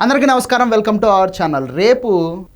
అందరికీ నమస్కారం. Welcome to our channel రేపు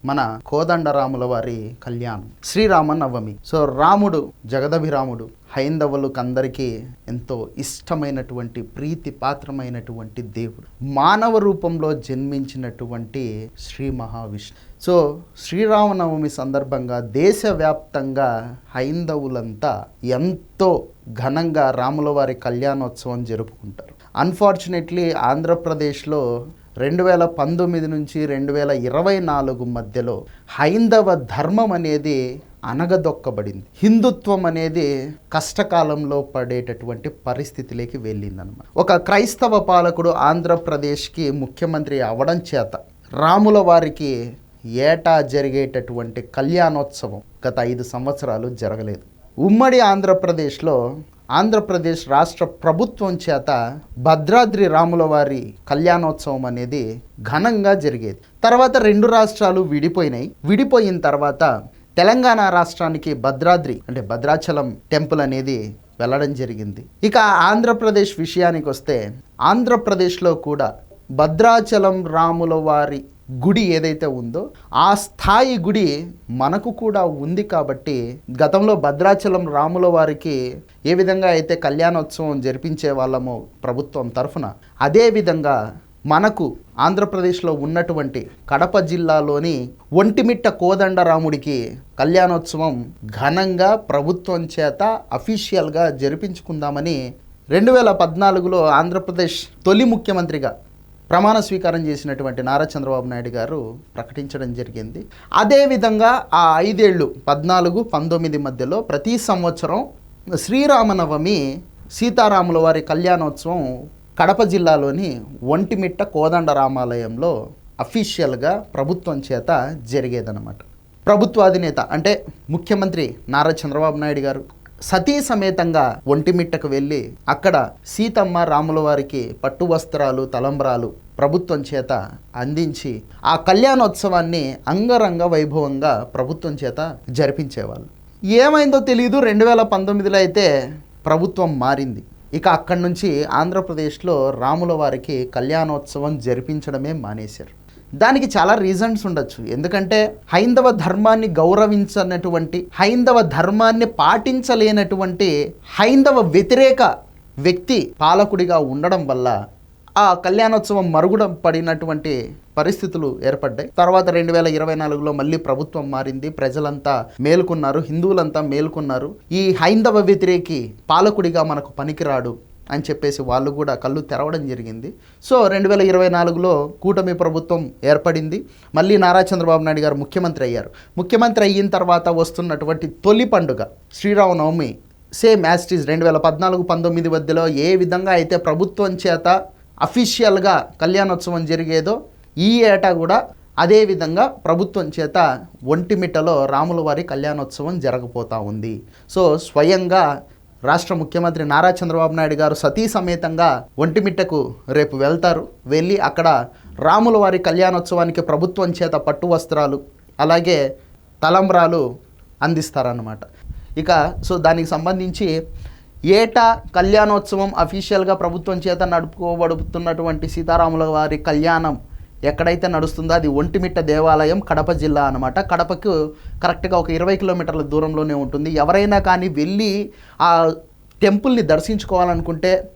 మన కోదండరాముల వారి కళ్యాణం. శ్రీరామ నవమి సో రాముడు జగదభిరాముడు హైందవులకు అందరికీ ఎంతో ఇష్టమైనటువంటి ప్రీతి పాత్రమైనటువంటి దేవుడు. మానవ రూపంలో జన్మించినటువంటి శ్రీ మహావిష్ణు. సో శ్రీరామనవమి సందర్భంగా దేశవ్యాప్తంగా హైందవులంతా ఎంతో ఘనంగా రాముల వారి కళ్యాణోత్సవం జరుపుకుంటారు. అన్ఫార్చునేట్లీ ఆంధ్రప్రదేశ్లో రెండు వేల పంతొమ్మిది నుంచి రెండు వేల ఇరవై నాలుగు మధ్యలో హైందవ ధర్మం అనేది అనగదొక్కబడింది హిందుత్వం అనేది కష్టకాలంలో పడేటటువంటి పరిస్థితిలోకి వెళ్ళిందనమాట ఒక క్రైస్తవ పాలకుడు ఆంధ్రప్రదేశ్కి ముఖ్యమంత్రి అవడం చేత రాముల వారికి ఏటా జరిగేటటువంటి కళ్యాణోత్సవం గత ఐదు సంవత్సరాలు జరగలేదు. ఉమ్మడి ఆంధ్రప్రదేశ్లో ఆంధ్రప్రదేశ్ రాష్ట్ర ప్రభుత్వం చేత భద్రాద్రి రాముల వారి కళ్యాణోత్సవం అనేది ఘనంగా జరిగేది. తర్వాత రెండు రాష్ట్రాలు విడిపోయినాయి. విడిపోయిన తర్వాత తెలంగాణ రాష్ట్రానికి భద్రాద్రి అంటే భద్రాచలం టెంపుల్ అనేది వెళ్ళడం జరిగింది. ఇక ఆంధ్రప్రదేశ్ విషయానికి వస్తే ఆంధ్రప్రదేశ్లో కూడా భద్రాచలం రాముల వారి గుడి ఏదైతే ఉందో ఆ స్థాయి గుడి మనకు కూడా ఉంది కాబట్టి గతంలో భద్రాచలం రాముల వారికి ఏ విధంగా అయితే కళ్యాణోత్సవం జరిపించే వాళ్ళమో ప్రభుత్వం తరఫున అదే విధంగా మనకు ఆంధ్రప్రదేశ్లో ఉన్నటువంటి కడప జిల్లాలోని ఒంటిమిట్ట కోదండరాముడికి కళ్యాణోత్సవం ఘనంగా ప్రభుత్వం చేత అఫీషియల్గా జరిపించుకుందామని రెండు వేల పద్నాలుగులో ఆంధ్రప్రదేశ్ తొలి ముఖ్యమంత్రిగా ప్రమాణ స్వీకారం చేసినటువంటి నారా చంద్రబాబు నాయుడు గారు ప్రకటించడం జరిగింది. అదేవిధంగా ఆ ఐదేళ్ళు పద్నాలుగు పంతొమ్మిది మధ్యలో ప్రతి సంవత్సరం శ్రీరామనవమి సీతారాముల వారి కళ్యాణోత్సవం కడప జిల్లాలోని ఒంటిమిట్ట కోదండ రామాలయంలో అఫీషియల్గా ప్రభుత్వం చేత జరిగేదన్నమాట. ప్రభుత్వాధినేత అంటే ముఖ్యమంత్రి నారా చంద్రబాబు నాయుడు గారు. సతీ సమేతంగా ఒంటిమిట్టకు వెళ్ళి అక్కడ సీతమ్మ రాముల వారికి పట్టు వస్త్రాలు తలంబ్రాలు ప్రభుత్వం చేత అందించి ఆ కళ్యాణోత్సవాన్ని అంగరంగ వైభవంగా ప్రభుత్వం చేత జరిపించేవాళ్ళు. ఏమైందో తెలియదు రెండు వేల పంతొమ్మిదిలో అయితే ప్రభుత్వం మారింది. ఇక అక్కడి నుంచి ఆంధ్రప్రదేశ్లో రాముల వారికి కళ్యాణోత్సవం జరిపించడమే మానేశారు. దానికి చాలా రీజన్స్ ఉండొచ్చు. ఎందుకంటే హైందవ ధర్మాన్ని గౌరవించనటువంటి హైందవ ధర్మాన్ని పాటించలేనటువంటి హైందవ వ్యతిరేక వ్యక్తి పాలకుడిగా ఉండడం వల్ల ఆ కళ్యాణోత్సవం మరుగుడ పడినటువంటి పరిస్థితులు ఏర్పడ్డాయి. తర్వాత రెండు వేల ఇరవై నాలుగులో మళ్ళీ ప్రభుత్వం మారింది. ప్రజలంతా మేలుకున్నారు. హిందువులంతా మేలుకున్నారు. ఈ హైందవ వ్యతిరేకి పాలకుడిగా మనకు పనికిరాడు అని చెప్పేసి వాళ్ళు కూడా కళ్ళు తెరవడం జరిగింది. సో రెండు వేల ఇరవై నాలుగులో కూటమి ప్రభుత్వం ఏర్పడింది. మళ్ళీ నారా చంద్రబాబు నాయుడు గారు ముఖ్యమంత్రి అయ్యారు. ముఖ్యమంత్రి అయిన తర్వాత వస్తున్నటువంటి తొలి పండుగ శ్రీరామనవమి సేమ్ యాస్టీస్ రెండు వేల పద్నాలుగు పంతొమ్మిది మధ్యలో ఏ విధంగా అయితే ప్రభుత్వం చేత అఫీషియల్గా కళ్యాణోత్సవం జరిగేదో ఈ ఏటా కూడా అదేవిధంగా ప్రభుత్వం చేత ఒంటిమిట్టలో రాముల వారి కళ్యాణోత్సవం జరగబోతా ఉంది. సో స్వయంగా రాష్ట్ర ముఖ్యమంత్రి నారా చంద్రబాబు నాయుడు గారు సతీ సమేతంగా ఒంటిమిట్టకు రేపు వెళ్తారు. వెళ్ళి అక్కడ రాముల వారి కళ్యాణోత్సవానికి ప్రభుత్వం చేత పట్టు వస్త్రాలు అలాగే తలంబ్రాలు అందిస్తారన్నమాట. ఇక సో దానికి సంబంధించి ఏటా కళ్యాణోత్సవం అఫీషియల్గా ప్రభుత్వం చేత నడుపుకోబడుతున్నటువంటి సీతారాముల వారి కళ్యాణం ఎక్కడైతే నడుస్తుందో అది ఒంటిమిట్ట దేవాలయం కడప జిల్లా అనమాట కడపకు కరెక్ట్గా ఒక ఇరవై కిలోమీటర్ల దూరంలోనే ఉంటుంది. ఎవరైనా కానీ వెళ్ళి ఆ టెంపుల్ని దర్శించుకోవాలనుకుంటే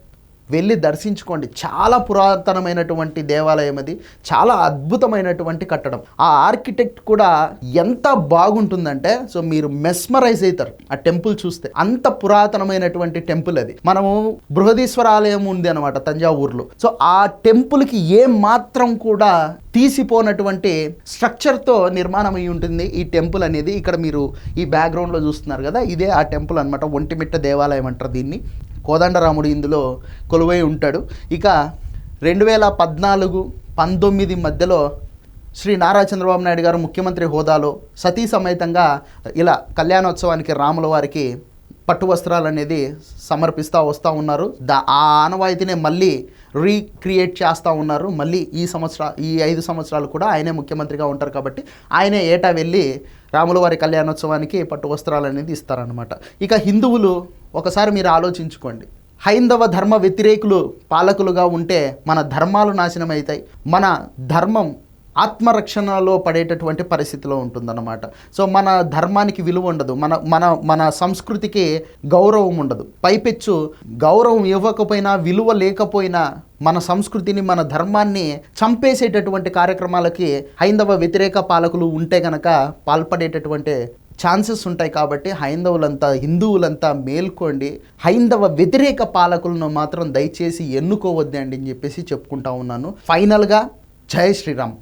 వెళ్ళి దర్శించుకోండి. చాలా పురాతనమైనటువంటి దేవాలయం అది. చాలా అద్భుతమైనటువంటి కట్టడం. ఆ ఆర్కిటెక్ట్ కూడా ఎంత బాగుంటుందంటే సో మీరు మెస్మరైజ్ అవుతారు ఆ టెంపుల్ చూస్తే. అంత పురాతనమైనటువంటి టెంపుల్ అది. మనము బృహదీశ్వర ఆలయం ఉంది అనమాట తంజావూరులో. సో ఆ టెంపుల్కి ఏ మాత్రం కూడా తీసిపోనటువంటి స్ట్రక్చర్తో నిర్మాణం అయి ఉంటుంది ఈ టెంపుల్ అనేది. ఇక్కడ మీరు ఈ బ్యాక్గ్రౌండ్లో చూస్తున్నారు కదా ఇదే ఆ టెంపుల్ అనమాట ఒంటిమిట్ట దేవాలయం అంటారు దీన్ని. కోదండరాముడు ఇందులో కొలువై ఉంటాడు. ఇక రెండు వేల పద్నాలుగు పంతొమ్మిది మధ్యలో శ్రీ నారా చంద్రబాబు నాయుడు గారు ముఖ్యమంత్రి హోదాలో సతీ సమేతంగా ఇలా కళ్యాణోత్సవానికి రాముల వారికి పట్టు వస్త్రాలు అనేది సమర్పిస్తూ వస్తూ ఉన్నారు. దా ఆ ఆనవాయితీనే మళ్ళీ రీక్రియేట్ చేస్తూ ఉన్నారు. మళ్ళీ ఈ సంవత్సర ఈ ఐదు సంవత్సరాలు కూడా ఆయనే ముఖ్యమంత్రిగా ఉంటారు కాబట్టి ఆయనే ఏటా వెళ్ళి రాములవారి కళ్యాణోత్సవానికి పట్టు వస్త్రాలు అనేది ఇస్తారనమాట ఇక హిందువులు ఒకసారి మీరు ఆలోచించుకోండి. హైందవ ధర్మ వ్యతిరేకులు పాలకులుగా ఉంటే మన ధర్మాలు నాశనం అవుతాయి మన ధర్మం ఆత్మరక్షణలో పడేటటువంటి పరిస్థితిలో ఉంటుందన్నమాట. సో మన ధర్మానికి విలువ ఉండదు. మన మన మన సంస్కృతికి గౌరవం ఉండదు. పైపెచ్చు గౌరవం ఇవ్వకపోయినా విలువ లేకపోయినా మన సంస్కృతిని మన ధర్మాన్ని చంపేసేటటువంటి కార్యక్రమాలకి హైందవ వ్యతిరేక పాలకులు ఉంటే గనక పాల్పడేటటువంటి ఛాన్సెస్ ఉంటాయి కాబట్టి హైందవులంతా హిందువులంతా మేల్కోండి. హైందవ వ్యతిరేక పాలకులను మాత్రం దయచేసి ఎన్నుకోవద్దండి అని చెప్పేసి చెప్పుకుంటా ఉన్నాను. ఫైనల్గా జై శ్రీరామ్.